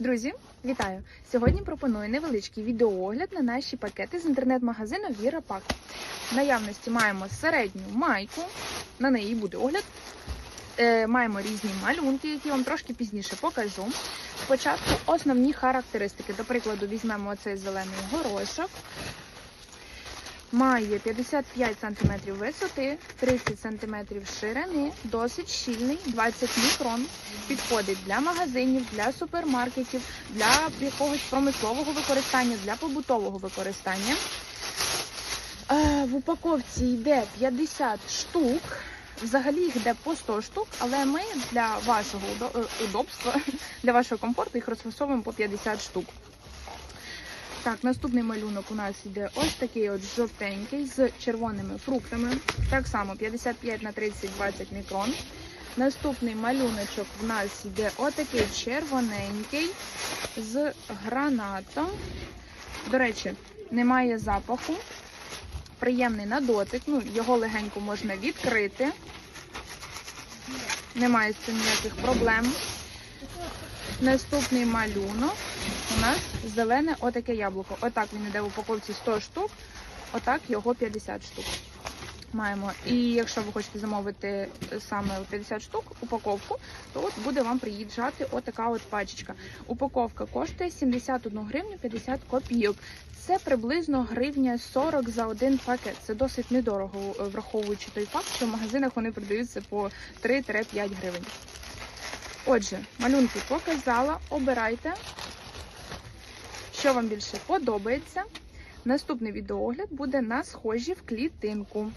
Друзі, вітаю! Сьогодні пропоную невеличкий відеоогляд на наші пакети з інтернет-магазину Віра. В наявності маємо середню майку, на неї буде огляд. Е, маємо різні малюнки, які вам трошки пізніше покажу. Спочатку основні характеристики. До прикладу, візьмемо оцей зелений горошок. Має 55 см висоти, 30 см ширини, досить щільний, 20 мікрон. Підходить для магазинів, для супермаркетів, для якогось промислового використання, для побутового використання. Е, В упаковці йде 50 штук. Взагалі їх йде по 100 штук, але ми для вашого е, удобства, для вашого комфорту їх розфасовуємо по 50 штук. Так, наступний малюнок у нас йде ось такий от жовтенький з червоними фруктами. Так само 55 на 30 20 мікрон. Наступний малюночок в нас йде отакий червоненький з гранатом. До речі, немає запаху. Приємний на дотик. Ну, його легенько можна відкрити. Немає з цим ніяких проблем. Наступний малюнок у нас зелене отаке яблуко. Отак він іде в упаковці 100 штук, отак його 50 штук. Маємо. І якщо ви хочете замовити саме 50 штук упаковку, то от буде вам приїжджати отака от пачечка. Упаковка коштує 71 гривню 50 копійок. Це приблизно гривня 40 за один пакет. Це досить недорого, враховуючи той факт, що в магазинах вони продаються по 3-5 гривень. Отже, малюнки показала. Обирайте, що вам більше подобається. Наступний відеоогляд буде на схожі в клітинку.